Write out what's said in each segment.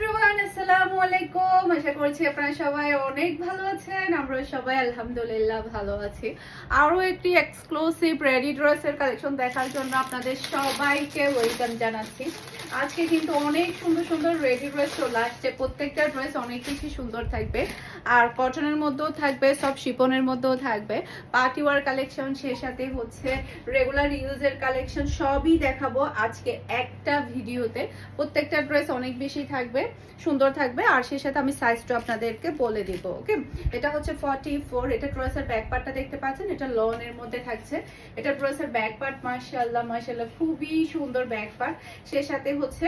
Everyone আসসালামু আলাইকুম। আশা করছি আপনারা সবাই অনেক ভালো আছেন। আমরা সবাই আলহামদুলিল্লাহ ভালো আছি। আরও একটি এক্সক্লুসিভ রেডি ড্রেসের কালেকশন দেখার জন্য আপনাদের সবাইকে ওয়েলকাম জানাচ্ছি। আজকে কিন্তু অনেক সুন্দর সুন্দর রেডি ড্রেস চলে আসছে। প্রত্যেকটা ড্রেস অনেক বেশি সুন্দর থাকবে। আর কটনের মধ্যেও থাকবে, সব শিপনের মধ্যেও থাকবে। পার্টি ওয়ার কালেকশন সে সাথে হচ্ছে রেগুলার ইউজের কালেকশন সবই দেখাবো আজকে একটা ভিডিওতে। প্রত্যেকটা ড্রেস অনেক বেশি থাকবে, সুন্দর থাকবে। আর সেই সাথে আমি সাইজটা আপনাদেরকে বলে দিব ওকে এটা হচ্ছে ফর্টি ফোর এটা ড্রেসের ব্যাক পার্টটা দেখতে পাচ্ছেন? এটা লনের মধ্যে থাকছে। এটা ড্রেসের ব্যাক পার্ট মার্শাল্লাহ মার্শাল্লাহ খুবই সুন্দর ব্যাক পার্ট সেই সাথে হচ্ছে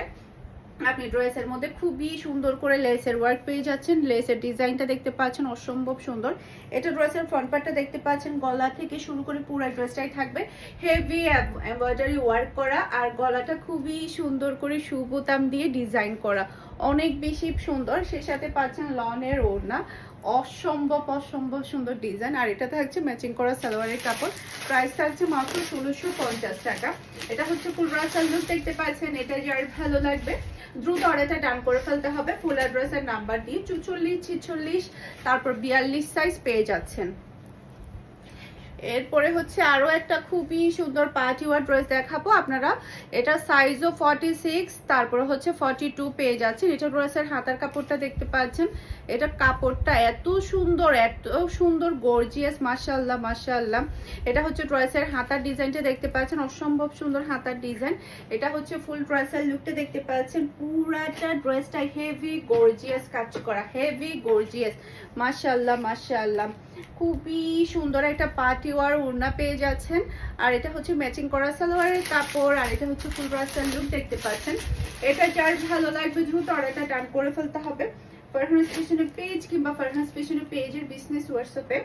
আপনি ড্রেস এর মধ্যে খুবই সুন্দর করে লেসের ওয়ার্ক পেয়ে যাচ্ছেন। লেসের ডিজাইনটা দেখতে পাচ্ছেন, অসম্ভব সুন্দর। এটা ড্রেসের ফ্রন্ট পার্টটা দেখতে পাচ্ছেন, গলা থেকে শুরু করে পুরো ড্রেসটাই থাকবে। হেভি এমব্রয়ডারি ওয়ার্ক করা আর গলাটা খুবই সুন্দর করে সুবোতাম দিয়ে ডিজাইন করা। অনেক বেশি সুন্দর। সে সাথে পাচ্ছেন লনের ওড়না। অসম্ভব অসম্ভব সুন্দর ডিজাইন। আর এটা থাকছে ম্যাচিং করা সালোয়ারের কাপড়। প্রাইস থাকছে মাত্র ষোলোশো পঞ্চাশ টাকা। এটা হচ্ছে ফুল রাসাল দেখতে পাচ্ছেন। এটা যার ভালো লাগবে। দ্রুত অর্ডারটা ডান করে ফেলতে হবে। ফুল অ্যাড্রেসের নাম্বার দিয়ে চুচল্লিশ, ছিচল্লিশ, তারপর বিয়াল্লিশ সাইজ পেয়ে যাচ্ছেন। এরপরে হচ্ছে আরও একটা খুবই সুন্দর পার্টি ওয়ার ড্রেস দেখাবো, আপনারা। এটা সাইজও ফর্টি সিক্স তারপরে হচ্ছে ফর্টি টু পেয়ে যাচ্ছেন। এটা ড্রেসের হাতার কাপড়টা দেখতে পাচ্ছেন। এটা কাপড়টা এত সুন্দর এত সুন্দর গর্জিয়াস মাশাল্লাহ মাশাল্লাহ এটা হচ্ছে ড্রেসের হাতার ডিজাইনটা দেখতে পাচ্ছেন, অসম্ভব সুন্দর হাতার ডিজাইন এটা হচ্ছে ফুল ড্রেসের লুকটা দেখতে পাচ্ছেন। পুরাটা ড্রেসটা হেভি গর্জিয়াস কাজ করা হেভি গর্জিয়াস মাশাল্লাহ মাশাল্লাহ খুবই সুন্দর একটা পার্টি ওয়ার ওড়না পেয়ে যাচ্ছেন। আর এটা হচ্ছে ম্যাচিং করা সালোয়ারের কাপড়, আর এটা হচ্ছে ফুল রাস্তার লুক দেখতে পাচ্ছেন। এটা যার ভালো লাগবে দ্রুত অর্ডারটা ডান করে ফেলতে হবে। পেজ কিংবা ফারহানাস পেছনে পেজের বিজনেস হোয়াটসঅ্যাপে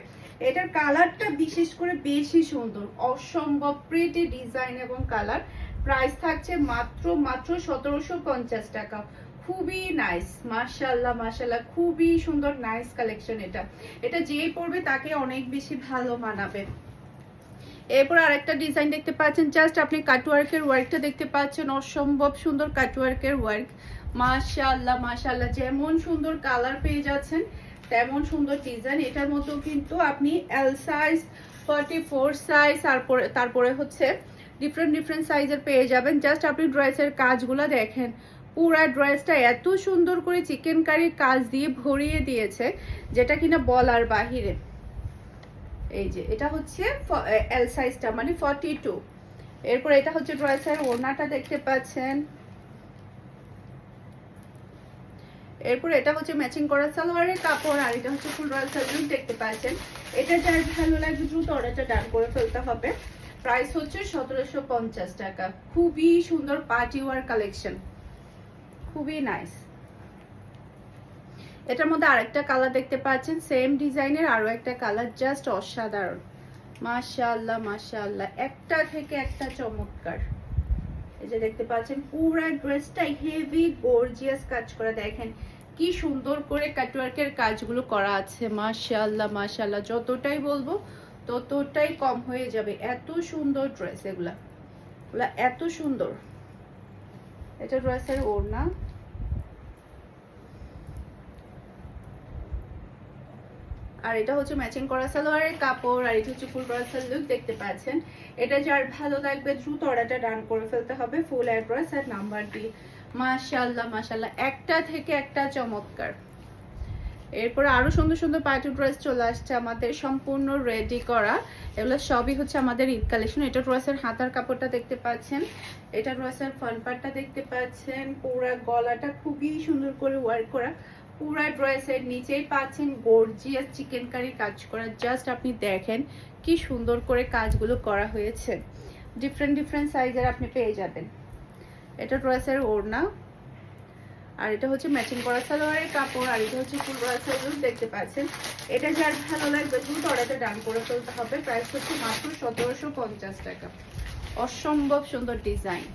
এটার কালারটা বিশেষ করে বেশি সুন্দর, অসম্ভব প্রিটি ডিজাইন এবং কালার প্রাইস থাকছে মাত্র মাত্র সতেরোশো পঞ্চাশ টাকা। খুবই নাইস মাশাল্লাহ মাশাল্লাহ খুবই সুন্দর নাইস কালেকশন এটা। এটা যেই পরবে তাকে অনেক বেশি ভালো মানাবে। এরপর আরেকটা ডিজাইন দেখতে পাচ্ছেন জাস্ট আপনি কাটওয়ার্কের ওয়ার্কটা দেখতে পাচ্ছেন, অসম্ভব সুন্দর কাটওয়ার্কের ওয়ার্ক মাশাল্লাহ মাশাল্লাহ যেমন সুন্দর কালার পেয়ে যাচ্ছেন, তেমন সুন্দর ডিজাইন এটার মতো কিন্তু আপনি L size forty four size তারপরে তারপরে হচ্ছে ডিফারেন্ট ডিফারেন্ট সাইজের পেয়ে যাবেন। জাস্ট আপনি ড্রেসের কাজগুলো দেখেন। পুরা ড্রেসটা এত সুন্দর করে চিকেন কারির কাজ দিয়ে ভরিয়ে দিয়েছে, যেটা কিনা বলার বাহিরে। এই যে, এটা হচ্ছে এল সাইজটা মানে ফর্টি টু এরপর এটা হচ্ছে ড্রেসের ওনাটা দেখতে পাচ্ছেন। এরপর এটা হচ্ছে ম্যাচিং করা সালোয়ারের কাপড়, আর এটা হচ্ছে ফুল রয়্যাল সার্ভিস দেখতে পাচ্ছেন। এটা যার ভালো লাগবে দ্রুত অর্ডারটা ডান করে ফেলতে হবে। প্রাইস হচ্ছে সতেরোশো পঞ্চাশ টাকা। খুবই সুন্দর পার্টি ওয়ার কালেকশন খুবই নাইস এটার মধ্যে আরেকটা কালার দেখতে পাচ্ছেন সেম ডিজাইনের আরও একটা কালার জাস্ট অসাধারণ। মাশাআল্লাহ মাশাআল্লাহ। একটা থেকে একটা চমৎকার। এই যে দেখতে পাচ্ছেন, পুরা ড্রেসটাই হেভি গর্জিয়াস কাজ করা। দেখেন কি সুন্দর করে কাটওয়ার্কের কাজগুলো করা আছে। মাশাআল্লাহ মাশাআল্লাহ। যতটাই বলব, ততটাই কম হয়ে যাবে। এত সুন্দর ড্রেস এগুলা। এগুলা এত সুন্দর। এটা ড্রেসের ওড়না। আর এটা হচ্ছে ম্যাচিং করা সালোয়ারের কাপড়, আর এটা হচ্ছে ফুল ব্রাসাল লুক দেখতে পাচ্ছেন। এটা যার ভালো লাগবে দ্রুত অর্ডারটা ডান করে ফেলতে হবে ফুল অ্যাড্রেস আর নাম্বার দিয়ে। মাশাল্লাহ মাশাল্লাহ একটা থেকে একটা চমৎকার। এরপরে আরও সুন্দর সুন্দর পার্টি ড্রেস চলে আসছে আমাদের, সম্পূর্ণ রেডি করা। এগুলো সবই হচ্ছে আমাদের ঈদ কালেকশন। এটা ড্রেসের হাতার কাপড়টা দেখতে পাচ্ছেন। এটা ড্রেসের ফ্রন্ট পার্টটা দেখতে পাচ্ছেন। পুরা গলাটা খুবই সুন্দর করে ওয়ার্ক করা। পুরা ড্রেসের নিচেই পাচ্ছেন গর্জিয়াস চিকেন কারি কাজ করা। জাস্ট আপনি দেখেন কি সুন্দর করে কাজগুলো করা হয়েছে। ডিফারেন্ট ডিফারেন্ট সাইজের আপনি পেয়ে যাবেন। এটা ড্রেসের ওড়না। আর এটা হচ্ছে ম্যাচিং করা সালোয়ারের কাপড়, আর এটা হচ্ছে ফুল ড্রেসের লুক দেখতে পাচ্ছেন। এটা যার ভালো লাগবে দ্রুত অর্ডারটা ডান করে ফেলতে হবে। প্রাইস হচ্ছে মাত্র সতেরোশো পঞ্চাশ টাকা। অসম্ভব সুন্দর ডিজাইন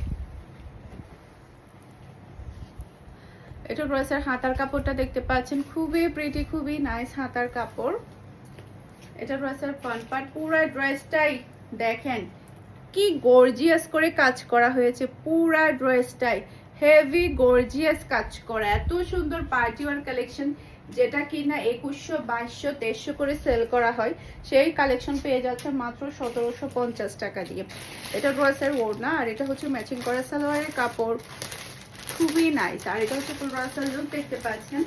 এটা ড্রেসের হাতার কাপড়টা দেখতে পাচ্ছেন। খুবই প্রিটি খুবই নাইস হাতার কাপড়। এটা ড্রেসের ফ্রন্ট পার্ট পুরো ড্রেসটাই দেখেন, কি গর্জিয়াস করে কাজ করা হয়েছে, পুরা ড্রেসটাই হেভি গর্জিয়াস কাজ করা। এত সুন্দর পার্টি ওয়ার কালেকশন যেটা কিনা একুশশো, বাইশশো, তেইশশো করে সেল করা হয়, সেই কালেকশন পেয়ে যাচ্ছে মাত্র সতেরোশো পঞ্চাশ টাকা দিয়ে। এটা ড্রেসের ওড়না, আর এটা হচ্ছে ম্যাচিং করা সালোয়ারের কাপড়। খুবই নাইস আর এটা হচ্ছে ফুল রাসাল দেখতে পাচ্ছেন।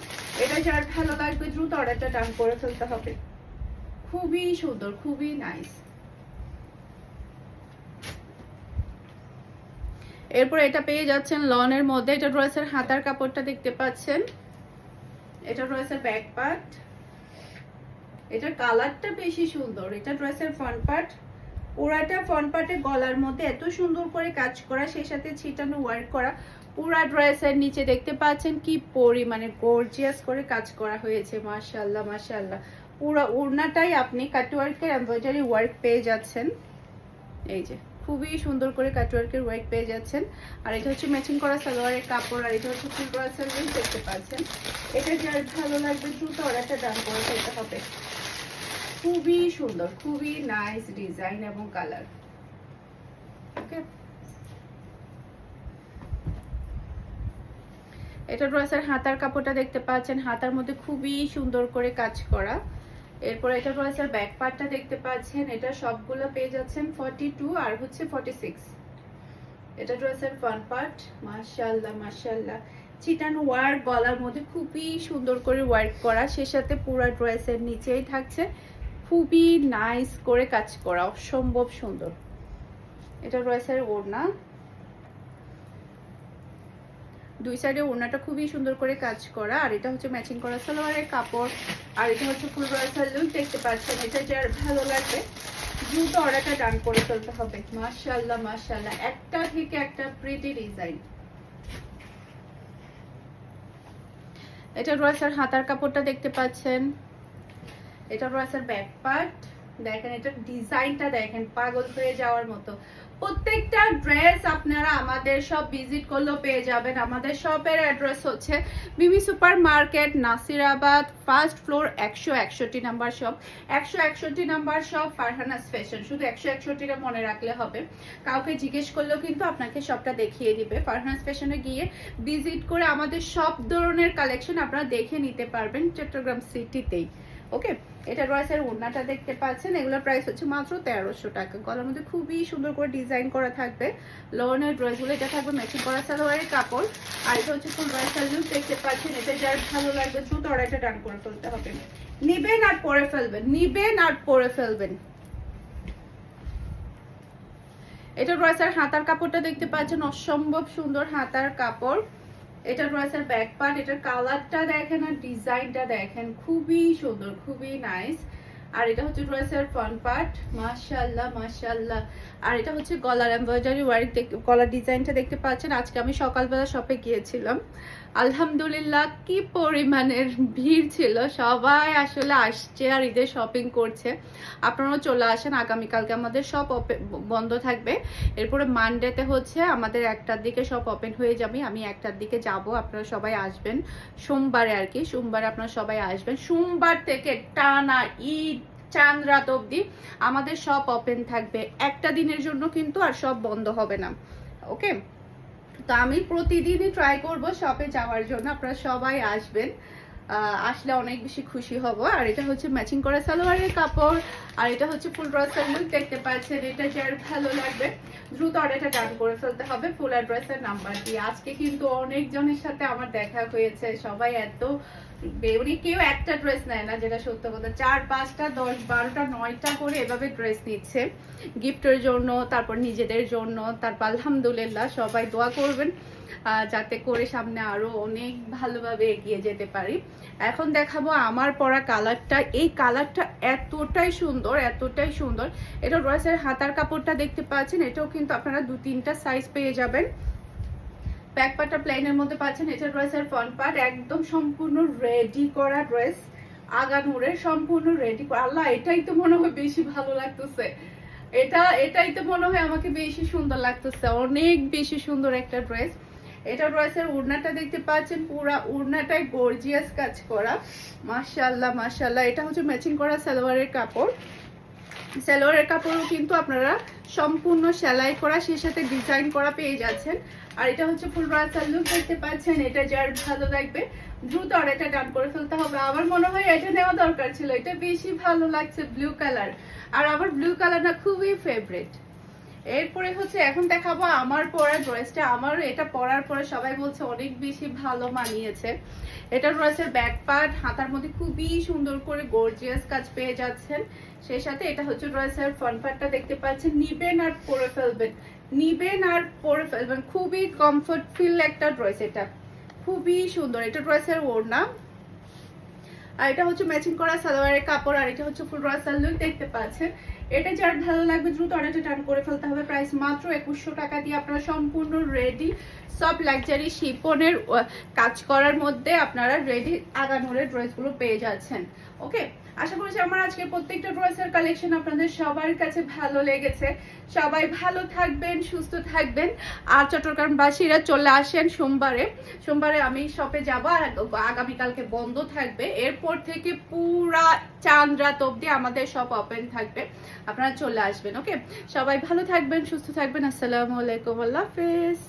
এটা যার ভালো লাগবে দ্রুত অর্ডারটা ডান করে ফেলতে হবে। খুবই সুন্দর, খুবই নাইস এরপর এটা পেয়ে যাচ্ছেন লনের মধ্যে। এটা ড্রেসের হাতার কাপড়টা দেখতে পাচ্ছেন। এটা ড্রেসের ব্যাক পার্ট এটার কালারটা বেশি সুন্দর। এটা ড্রেসের ফ্রন্ট পার্ট পুরাটা ফ্রন্ট পার্টে গলার মধ্যে এত সুন্দর করে কাজ করা, সেই সাথে ছিটানো ওয়ার্ক করা, পুরা ড্রেসের নিচে দেখতে পাচ্ছেন কি পরিমাণে গর্জিয়াস করে কাজ করা হয়েছে, মাশাআল্লাহ মাশাআল্লাহ। পুরো ওড়নাটাই আপনি কাটওয়ার্কের এমব্রয়ডারি ওয়ার্ক পেয়ে যাচ্ছেন। এই যে, খুবই সুন্দর করে কাটওয়ার্কের ওয়ার্ক পেয়ে যাচ্ছেন। আর এটা হচ্ছে ম্যাচিং করা সালোয়ারের কাপড়, আর এটা হচ্ছে ফুল করা সালোয়ার দেখতে পাচ্ছেন। এটা যার ভালো লাগবে দ্রুত অর্ডারটা দাম করে হবে। খুবই সুন্দর, খুবই নাইস ডিজাইন এবং কালার ওকে এটা ড্রেসের হাতার কাপড়টা দেখতে পাচ্ছেন। হাতার মধ্যে খুবই সুন্দর করে কাজ করা। এরপর এটা ড্রেসের ব্যাক পার্টটা দেখতে পাচ্ছেন। এটা সবগুলো পেয়ে যাচ্ছেন 42 আর হচ্ছে 46 এটা ড্রেসের ফ্রন্ট পার্ট মাশাআল্লাহ মাশাআল্লাহ। চিটান ওয়ার্ক গলার মধ্যে খুবই সুন্দর করে ওয়ার্ক করা। সে সাথে পুরো ড্রেসের নিচেই থাকছে। খুবই নাইস করে কাজ করা, অসম্ভব সুন্দর। এটা ড্রেসের ওড়না। দুই সাইডে ওড়নাটা খুবই সুন্দর করে কাজ করা, আর এটা হচ্ছে ম্যাচিং করা সালোয়ারের কাপড়, আর এটা হচ্ছে ফুল রয়েসাল লুক দেখতে পাচ্ছেন, এটা যার ভালো লাগবে, দ্রুত অর্ডারটা ডান করে ফেলতে হবে। মাশাআল্লাহ মাশাআল্লাহ, একটা থেকে একটা প্রিটি ডিজাইন এটা রয়েসার হাতার কাপড়টা দেখতে পাচ্ছেন। এটা রয়েসার ব্যাক পার্ট দেখেন, এটা ডিজাইনটা দেখেন, পাগল হয়ে যাওয়ার মতো। প্রত্যেকটা ড্রেস আপনারা আমাদের সব ভিজিট করলেও পেয়ে যাবেন। আমাদের শপের অ্যাড্রেস হচ্ছে Bibi super market Nasirabad first floor একশো একষট্টি নাম্বার শপ একশো একষট্টি নাম্বার শপ ফারহানাস ফ্যাশন শুধু একশো একষট্টিটা মনে রাখলে হবে। কাউকে জিজ্ঞেস করলেও কিন্তু আপনাকে সবটা দেখিয়ে দিবে। ফারহানাস ফ্যাশনে গিয়ে ভিজিট করে আমাদের সব ধরনের কালেকশন আপনারা দেখে নিতে পারবেন চট্টগ্রাম সিটিতেই ওকে, এটা রয়েসের ওড়নাটা দেখতে পাচ্ছেন, এগুলোর প্রাইস হচ্ছে মাত্র তেরোশো টাকা। গলার মধ্যে খুবই সুন্দর করে ডিজাইন করা থাকবে। লোনের ড্রেসগুলো, এটা থাকবে ম্যাচিং করা সালোয়ারের কাপড়। আর এটা হচ্ছে ফুল রয়েসাল লুক দেখতে পাচ্ছেন, এটা যার ভালো লাগবে দ্রুত অর্ডারটা ডান করে ফেলতে হবে। নিবেন আর পরে ফেলবেন, নিবেন আর পরে ফেলবেন। এটা রয়েসের হাতার কাপড়টা দেখতে পাচ্ছেন, অসম্ভব সুন্দর হাতার কাপড়। এটা রয়েছে ব্যাক পার্ট এটার কালারটা দেখেন আর ডিজাইনটা দেখেন খুবই সুন্দর খুবই নাইস আর এটা হচ্ছে ড্রেসের ফ্রন্ট পার্ট মাশাআল্লাহ মাশাআল্লাহ। আর এটা হচ্ছে গলার এমব্রয়ডারি ওয়ার্ক গলার ডিজাইনটা দেখতে পাচ্ছেন। আজকে আমি সকালবেলা শপে গিয়েছিলাম। আলহামদুলিল্লাহ, কি পরিমাণের ভিড় ছিল। সবাই আসলে আসছে আর ঈদের শপিং করছে। আপনারাও চলে আসেন। আগামীকালকে আমাদের সব বন্ধ থাকবে। এরপরে মানডেতে হচ্ছে আমাদের একটার দিকে সব ওপেন হয়ে যাবে। আমি একটার দিকে যাব। আপনারা সবাই আসবেন। সোমবারে আর কি, সোমবারে আপনারা সবাই আসবেন। সোমবার থেকে টানা ঈদ চাঁদ রাত অবধি আমাদের সব ওপেন থাকবে। একটা দিনের জন্য কিন্তু আর সব বন্ধ হবে না। ওকে তো আমি প্রতিদিনই ট্রাই করব শপে যাওয়ার জন্য। আপনারা সবাই আসবেন। আসলে অনেক বেশি খুশি হব। আর এটা হচ্ছে ম্যাচিং করা সালোয়ারের কাপড়। আর এটা হচ্ছে ফুল ড্রেসের লুক দেখতে পাচ্ছেন। এটা যার ভালো লাগবে। দ্রুত আর অর্ডারটা ডান করে ফেলতে হবে। ফুল অ্যাড্রেসের নাম্বার দিয়ে। আজকে কিন্তু অনেকজনের সাথে আমার দেখা হয়েছে। সবাই এত বেউরি কেউ একটা ড্রেস নেয় না, যেটা সত্য কথা। চার, পাঁচটা, দশ, বারোটা, নয়টা করে এভাবে ড্রেস নিচ্ছে। গিফটের জন্য, তারপর নিজেদের জন্য, তারপর আলহামদুলিল্লাহ সবাই দোয়া করবেন যাতে করে সামনে আরও অনেক ভালোভাবে এগিয়ে যেতে পারি। এখন দেখাবো আমার পরা কালারটা। এই কালারটা এতটাই সুন্দর এতটাই সুন্দর। এটা ড্রেসের হাতার কাপড়টা দেখতে পাচ্ছেন, এটাও কিন্তু আপনারা দু তিনটা সাইজ পেয়ে যাবেন। ব্যাক পার্টটা প্লেনের মধ্যে পাচ্ছেন। এটা ড্রেসের ফ্রন্ট পার্ট একদম সম্পূর্ণ রেডি করা ড্রেস আগানুরে সম্পূর্ণ রেডি করা। আল্লাহ, এটাই তো মনে হয় বেশি ভালো লাগতেছে। এটা, এটাই তো মনে হয় আমাকে বেশি সুন্দর লাগতেছে। অনেক বেশি সুন্দর একটা ড্রেস এটা ড্রেসের উড়নাটা দেখতে পাচ্ছেন, পুরা উড়নাটাই গর্জিয়াস কাজ করা। মাশাআল্লাহ মাশাআল্লাহ। এটা হচ্ছে ম্যাচিং করা সালোয়ারের কাপড়। সালোয়ারের কাপড়ও কিন্তু আপনারা সম্পূর্ণ সেলাই করা, সেই সাথে ডিজাইন করা পেয়ে যাচ্ছেন। আর এটা হচ্ছে ফুল রাসার লুক দেখতে পাচ্ছেন, এটা যার ভালো লাগবে। দ্রুত আর এটা ডান করে ফেলতে হবে। আমার মনে হয় এটা নেওয়া দরকার ছিল। এটা বেশি ভালো লাগছে ব্লু কালার আর আমার ব্লু কালারটা খুবই ফেভারিট এরপরে হচ্ছে এখন দেখাবো আমার পরা ড্রেসটা। আমার এটা পরার পরে সবাই বলছে অনেক বেশি ভালো মানিয়েছে। এটা ড্রেসের ব্যাক পার্ট হাতার মধ্যে খুবই সুন্দর করে গর্জিয়াস কাজ পেয়ে যাচ্ছেন। সেই সাথে এটা হচ্ছে ড্রেসের ফ্রন্ট পার্টটা দেখতে পাচ্ছেন। নিবেন আর পরে ফেলবেন। নিবেন আর পরে ফেলবেন। খুবই কমফোর্ট ফিল একটা ড্রেস এটা। খুবই সুন্দর। এটা ড্রেসের ওড়না। আর এটা হচ্ছে ম্যাচিং করা সালোয়ারের কাপড়, আর এটা হচ্ছে ফুল রাসাল লুক দেখতে পাচ্ছেন। এটা যার ভালো লাগবে দ্রুত অর্ডারটা টার্ন করে ফেলতে হবে। প্রাইস মাত্র একুশশো টাকা দিয়ে আপনারা সম্পূর্ণ রেডি সব লাক্সারি শিপনের কাজ করার মধ্যে আপনারা রেডি আগানোরের ড্রেসগুলো পেয়ে যাচ্ছেন। ওকে আশা করছি আমার আজকে প্রত্যেকটা ড্রেসের কালেকশন আপনাদের সবার কাছে ভালো লেগেছে। সবাই ভালো থাকবেন, সুস্থ থাকবেন। আর চট্টগ্রামবাসীরা চলে আসেন সোমবারে। সোমবারে আমি শপে যাব আর আগামীকালকে বন্ধ থাকবে। এরপর থেকে পুরা চাঁদ রাত অবধি আমাদের শপ ওপেন থাকবে। আপনারা চলে আসবেন ওকে সবাই ভালো থাকবেন, সুস্থ থাকবেন। আসসালামু আলাইকুম, আল্লাহ হাফেজ।